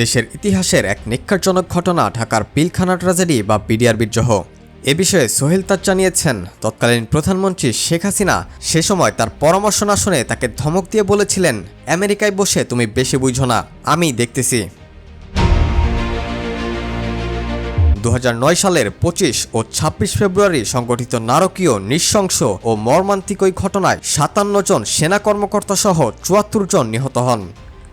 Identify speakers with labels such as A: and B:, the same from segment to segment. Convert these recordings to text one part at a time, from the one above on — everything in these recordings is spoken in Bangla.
A: দেশের ইতিহাসের এক নিক্ষারজনক ঘটনা, ঢাকার পিলখানা ট্র্যাজেডি বা বিডিআর বিদ্রোহ। এ বিষয়ে সোহেল তাজ জানিয়েছেন, তৎকালীন প্রধানমন্ত্রী শেখ হাসিনা সে সময় তার পরামর্শ না শুনে তাকে ধমক দিয়ে বলেছিলেন, আমেরিকায় বসে তুমি বেশি বুঝো না, আমি দেখতেছি। দু হাজার নয় সালের পঁচিশ ও ২৬ ফেব্রুয়ারি সংগঠিত নারকীয়, নৃশংস ও মর্মান্তিক ওই ঘটনায় সাতান্ন জন সেনা কর্মকর্তা সহ চুয়াত্তর জন নিহত হন।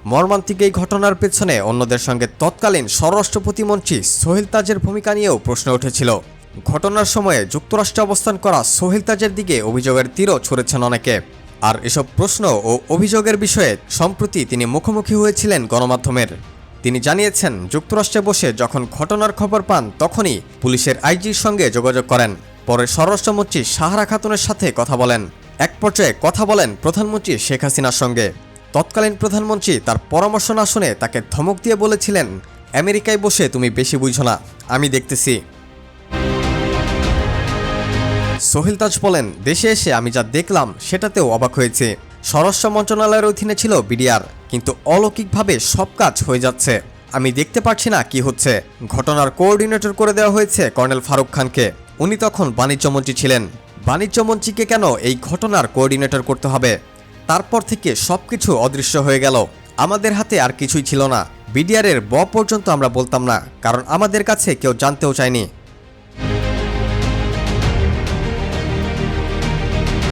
A: মর্মান্তিক এই ঘটনার পেছনে অন্যদের সঙ্গে তৎকালীন স্বরাষ্ট্র প্রতিমন্ত্রী সোহেল তাজের ভূমিকা নিয়েও প্রশ্ন উঠেছিল। ঘটনার সময়ে যুক্তরাষ্ট্রে অবস্থান করা সোহেল তাজের দিকে অভিযোগের তীরও ছড়েছেন অনেকে। আর এসব প্রশ্ন ও অভিযোগের বিষয়ে সম্প্রতি তিনি মুখোমুখি হয়েছিলেন গণমাধ্যমের। তিনি জানিয়েছেন, যুক্তরাষ্ট্রে বসে যখন ঘটনার খবর পান, তখনই পুলিশের আইজির সঙ্গে যোগাযোগ করেন। পরে স্বরাষ্ট্রমন্ত্রী সাহারা খাতুনের সাথে কথা বলেন। এক পর্যায়ে কথা বলেন প্রধানমন্ত্রী শেখ হাসিনার সঙ্গে। তৎকালীন প্রধানমন্ত্রী তার পরামর্শ না শুনে তাকে ধমক দিয়ে বলেছিলেন, আমেরিকায় বসে তুমি বেশি বুঝো না, আমি দেখতেছি। সোহেল তাজ বলেন, দেশে এসে আমি যা দেখলাম সেটাতেও অবাক হয়েছে। স্বরাষ্ট্র মন্ত্রণালয়ের অধীনে ছিল বিডিআর, কিন্তু অলৌকিকভাবে সব কাজ হয়ে যাচ্ছে। আমি দেখতে পাচ্ছি না কি হচ্ছে। ঘটনার কোঅর্ডিনেটর করে দেওয়া হয়েছে কর্নেল ফারুক খানকে। উনি তখন বাণিজ্যমন্ত্রী ছিলেন। বাণিজ্যমন্ত্রীকে কেন এই ঘটনার কোঅর্ডিনেটর করতে হবে? তারপর থেকে সব কিছু অদৃশ্য হয়ে গেল। আমাদের হাতে আর কিছুই ছিল না। বিডিআরের ব পর্যন্ত আমরা বলতাম না, কারণ আমাদের কাছে কেউ জানতেও চায়নি।